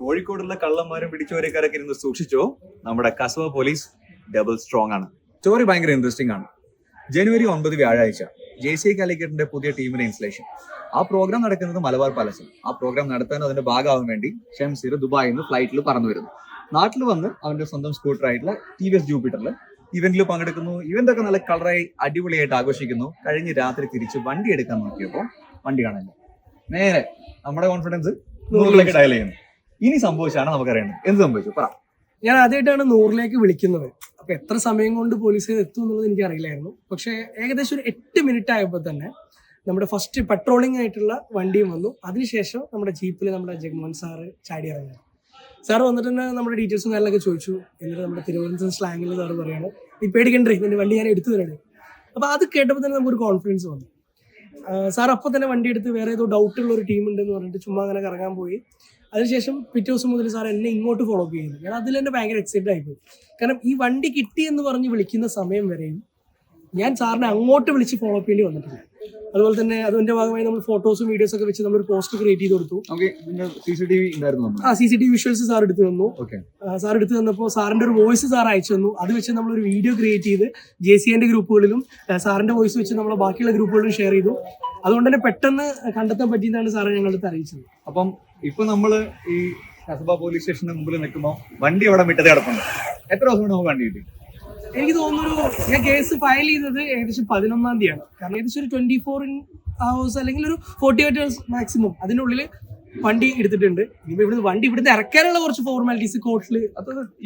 കോഴിക്കോടുള്ള കള്ളന്മാരും പിടിച്ചവരെക്കാരൊക്കെ ഇരുന്ന് സൂക്ഷിച്ചോ? നമ്മുടെ കസവ പോലീസ് ഡബിൾ സ്ട്രോങ് ആണ്. സ്റ്റോറി ഭയങ്കര ഇൻട്രസ്റ്റിംഗ് ആണ്. ജനുവരി ഒൻപത് വ്യാഴാഴ്ച ജെ സി കാലിക്കറ്റിന്റെ പുതിയ ടീമിന്റെ ഇൻസ്റ്റലേഷൻ ആ പ്രോഗ്രാം നടക്കുന്നത് മലബാർ പാലസിൽ ആ പ്രോഗ്രാം നടത്താൻ അതിന്റെ ഭാഗമാവാൻ വേണ്ടി ഷംസീർ ദുബായിൽ നിന്ന് ഫ്ലൈറ്റിൽ പറന്നു വരുന്നു. നാട്ടിൽ വന്ന് അവന്റെ സ്വന്തം സ്കൂട്ടർ ആയിട്ടുള്ള ടി വി എസ് ജൂപ്പിറ്ററിൽ ഇവന്റിൽ പങ്കെടുക്കുന്നു. ഇവന്റ് ഒക്കെ നല്ല കളറായി അടിപൊളിയായിട്ട് ആഘോഷിക്കുന്നു. കഴിഞ്ഞ രാത്രി തിരിച്ച് വണ്ടി എടുക്കാൻ നോക്കിയപ്പോൾ വണ്ടി കാണില്ല നേരെ നമ്മുടെ കോൺഫിഡൻസ് നൂറിലേക്ക് ഡയൽ ചെയ്യുന്നു. ഇനി സംഭവിച്ചാണ് നമുക്കറിയുന്നത് എന്ത് സംഭവിച്ചു? പറ. ഞാൻ ആദ്യമായിട്ടാണ് നൂറിലേക്ക് വിളിക്കുന്നത്. അപ്പൊ എത്ര സമയം കൊണ്ട് പോലീസ് എത്തും എന്നുള്ളത് എനിക്ക് അറിയില്ലായിരുന്നു പക്ഷേ ഏകദേശം ഒരു എട്ട് മിനിറ്റ് ആയപ്പോൾ തന്നെ നമ്മുടെ ഫസ്റ്റ് പെട്രോളിംഗ് ആയിട്ടുള്ള വണ്ടിയും വന്നു. അതിനുശേഷം നമ്മുടെ ജീപ്പിൽ നമ്മുടെ ജഗ്മോഹൻ സാറ് ചാടി ഇറങ്ങി സാർ വന്നിട്ട് തന്നെ നമ്മുടെ ഡീറ്റെയിൽസും കാര്യങ്ങളൊക്കെ ചോദിച്ചു. എന്നിട്ട് നമ്മുടെ തിരുവനന്തപുരം സ്ലാങ്ങിൽ സാറ് പറയാണ് നീ പേടിക്കണ്ടേ എന്റെ വണ്ടി ഞാൻ എടുത്തു തരണേ അപ്പൊ അത് കേട്ടപ്പോൾ തന്നെ നമുക്കൊരു കോൺഫിഡൻസ് വന്നു. സാർ അപ്പോൾ തന്നെ വണ്ടി എടുത്ത് വേറെ ഏതോ ഡൗട്ടുള്ള ഒരു ടീം ഉണ്ടെന്ന് പറഞ്ഞിട്ട് ചുമ്മാ അങ്ങനെ കറങ്ങാൻ പോയി. അതിനുശേഷം പിറ്റേ ദിവസം മുതൽ സാർ എന്നെ ഇങ്ങോട്ട് ഫോളോ അപ്പ് ചെയ്യുന്നു. ഞാൻ അതിൽ തന്നെ ഭയങ്കര എക്സൈറ്റഡ് ആയിപ്പോയി. കാരണം ഈ വണ്ടി കിട്ടി എന്ന് പറഞ്ഞ് വിളിക്കുന്ന സമയം വരെയും ഞാൻ സാറിനെ അങ്ങോട്ട് വിളിച്ച് ഫോളോ അപ്പ് ചെയ്യേണ്ടി വന്നിട്ടില്ല. അതുപോലെ തന്നെ അതിന്റെ ഭാഗമായി നമ്മൾ ഫോട്ടോസും വീഡിയോസ് ഒക്കെ വെച്ച് നമ്മൾ പോസ്റ്റ് ക്രിയേറ്റ് ചെയ്ത് കൊടുത്തു. ആ C C T V visuals sir എടുത്തു തന്നു. സാർ എടുത്തു തന്നപ്പോൾ സാറിന്റെ ഒരു വോയിസ് സാർ അയച്ചു തന്നു. അത് വെച്ച് നമ്മൾ ഒരു വീഡിയോ ക്രിയേറ്റ് ചെയ്ത് ജെ സി എന്റെ ഗ്രൂപ്പുകളിലും സാറിന്റെ വോയിസ് വെച്ച് നമ്മൾ ബാക്കിയുള്ള ഗ്രൂപ്പുകളിലും ഷെയർ ചെയ്തു. അതുകൊണ്ട് തന്നെ പെട്ടെന്ന് കണ്ടെത്താൻ പറ്റിയെന്നാണ് സാറ് ഞങ്ങളുടെ അറിയിച്ചത്. അപ്പം ഇപ്പൊ നമ്മൾ ഈ കസബ പോലീസ് സ്റ്റേഷന്റെ മുമ്പിൽ നിൽക്കുമ്പോൾ വണ്ടി അവിടെ മിറ്റത്ത് കിടപ്പുണ്ട്. എത്ര ദിവസം കൊണ്ട് നമുക്ക് വണ്ടി കിട്ടി? എനിക്ക് തോന്നുന്നു ഞാൻ കേസ് ഫയൽ ചെയ്തത് ഏകദേശം പതിനൊന്നാം തീയതിയാണ്. കാരണം ഏകദേശം ഒരു ട്വന്റി ഫോർ ഹവേഴ്സ് അല്ലെങ്കിൽ ഒരു ഫോർട്ടി എയ്റ്റ് ഹവേഴ്സ് മാക്സിമം അതിനുള്ളിൽ വണ്ടി എടുത്തിട്ടുണ്ട്. ഇനിയിപ്പോ ഇവിടുന്ന് വണ്ടി ഇവിടുന്ന് ഇറക്കാനുള്ള കുറച്ച് ഫോർമാലിറ്റീസ് കോർട്ടിൽ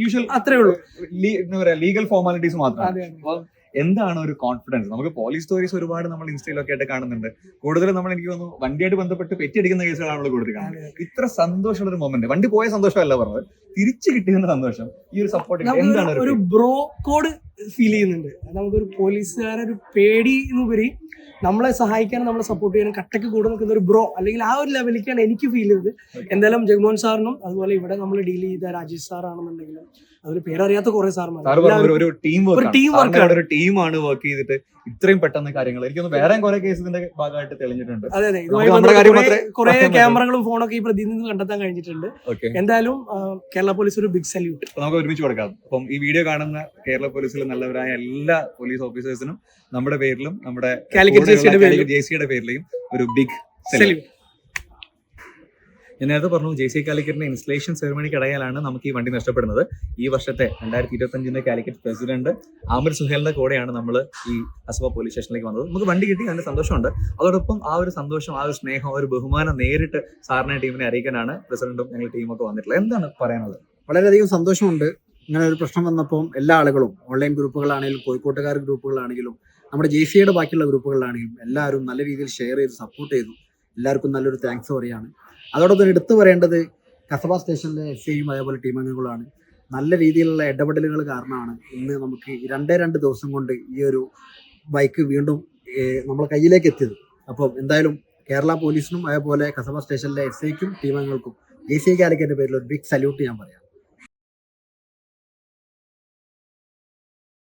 യൂഷ്വൽ അത്രേ ഉള്ളൂ. ലീഗൽ ഫോർമാലിറ്റീസ് മാത്രം. എന്താണ് ഒരു കോൺഫിഡൻസ് നമുക്ക് പോലീസ് സ്റ്റോറീസ് ഒരുപാട് നമ്മൾ ഇൻസ്റ്റയിലൊക്കെ ആയിട്ട് കാണുന്നുണ്ട്. കൂടുതലും നമ്മൾ എനിക്ക് തോന്നുന്നു വണ്ടിയായിട്ട് ബന്ധപ്പെട്ട് പെറ്റിയടിക്കുന്ന കേസുകളാണ് നമ്മൾ കൂടുതൽ കാണുന്നത്. ഇത്ര സന്തോഷമുള്ള ഒരു മൊമെന്റ് വണ്ടി പോയ സന്തോഷമല്ല പറഞ്ഞത്. തിരിച്ചു കിട്ടിയെന്ന സന്തോഷം ഈ ഒരു സപ്പോർട്ട് എന്താണ് ഒരു- ബ്രോ കോഡ് ഫീൽ ചെയ്യുന്നുണ്ട്. നമുക്കൊരു പോലീസുകാരെ ഒരു പേടി എന്നുപരി നമ്മളെ സഹായിക്കാനും നമ്മളെ സപ്പോർട്ട് ചെയ്യാനും കട്ടക്ക് കൂടെ നിൽക്കുന്ന ഒരു ബ്രോ അല്ലെങ്കിൽ ആ ഒരു ലെവലിലേക്കാണ് എനിക്ക് ഫീൽ ചെയ്തത്. എന്തായാലും ജഗ്മോഹൻ സാറിനും അതുപോലെ ഇവിടെ നമ്മൾ ഡീൽ ചെയ്ത രാജേഷ് സാർ അതിൽ പേരറിയാത്ത കുറെ സാർമാർ ഒരു- ടീം ഒരു. ടീമാണ് വർക്ക് ചെയ്തിട്ട് ഇത്രയും പെട്ടെന്ന് കാര്യങ്ങൾ. എനിക്കൊന്ന് വേറെ കുറെ കേസിന്റെ ഭാഗമായിട്ട് തെളിഞ്ഞിട്ടുണ്ട്. അതെ അതെ. ഇതുമായി കുറെ ക്യാമറകളും ഫോണൊക്കെ ഈ പ്രതിനിധി കണ്ടെത്താൻ കഴിഞ്ഞിട്ടുണ്ട്. എന്തായാലും കേരള പോലീസ് ഒരു ബിഗ് സല്യൂട്ട് നമുക്ക് ഒരുമിച്ച് കൊടുക്കാം. അപ്പം ഈ വീഡിയോ കാണുന്ന കേരള പോലീസിലെ നല്ലവരായ എല്ലാ പോലീസ് ഓഫീസേഴ്സിനും നമ്മുടെ പേരിലും നമ്മുടെ. ജെ സിയുടെ പേരിലും ഒരു ബിഗ് സല്യൂട്ട് ഞാൻ നേരത്തെ പറഞ്ഞു ജെ സി കാലിക്കറ്റിന്റെ ഇൻസ്റ്റലേഷൻ സെറമണിക്ക് ഇടയിലാണ് നമുക്ക് ഈ വണ്ടി നഷ്ടപ്പെടുന്നത്. ഈ വർഷത്തെ രണ്ടായിരത്തി ഇരുപത്തി അഞ്ചിന്റെ കാലിക്കറ്റ് പ്രസിഡന്റ് ആമിർ സുഹേലിന്റെ കൂടെയാണ് നമ്മൾ ഈ അസവ പോലീസ് സ്റ്റേഷനിലേക്ക് വന്നത്. നമുക്ക് വണ്ടി കിട്ടി നല്ല സന്തോഷമുണ്ട്. അതോടൊപ്പം ആ ഒരു സന്തോഷം ആ ഒരു സ്നേഹം ആ ഒരു ബഹുമാനം നേരിട്ട് സാറിനെ ടീമിനെ അറിയിക്കാനാണ് പ്രസിഡന്റും ഞങ്ങൾ ടീമൊക്കെ വന്നിട്ടുള്ളത്. എന്താണ് പറയാനുള്ളത്? വളരെയധികം സന്തോഷമുണ്ട്. ഇങ്ങനെ ഒരു പ്രശ്നം വന്നപ്പോൾ എല്ലാ ആളുകളും ഓൺലൈൻ ഗ്രൂപ്പുകളാണെങ്കിലും കോഴിക്കോട്ടുകാർ ഗ്രൂപ്പുകളാണെങ്കിലും നമ്മുടെ ജെ സിയുടെ ബാക്കിയുള്ള ഗ്രൂപ്പുകളാണെങ്കിലും എല്ലാവരും നല്ല രീതിയിൽ ഷെയർ ചെയ്ത് സപ്പോർട്ട് ചെയ്തു. എല്ലാവർക്കും നല്ലൊരു താങ്ക്സ് പറയാണ് അതോടൊപ്പം എടുത്തു പറയേണ്ടത് കസബ സ്റ്റേഷനിലെ എസ് ഐയും അതേപോലെ ടീം അംഗങ്ങളാണ്. നല്ല രീതിയിലുള്ള ഇടപെടലുകൾ കാരണമാണ് ഇന്ന് നമുക്ക് രണ്ടേ രണ്ട് ദിവസം കൊണ്ട് ഈ ഒരു ബൈക്ക് വീണ്ടും നമ്മളെ കയ്യിലേക്ക് എത്തിയത്. അപ്പം എന്തായാലും കേരള പോലീസിനും അതേപോലെ കസബ സ്റ്റേഷനിലെ എസ് ഐക്കും ടീം അംഗങ്ങൾക്കും ജെ സി കാലിക്കറ്റിന്റെ പേരിൽ ഒരു ബിഗ് സല്യൂട്ട് ഞാൻ പറയാം.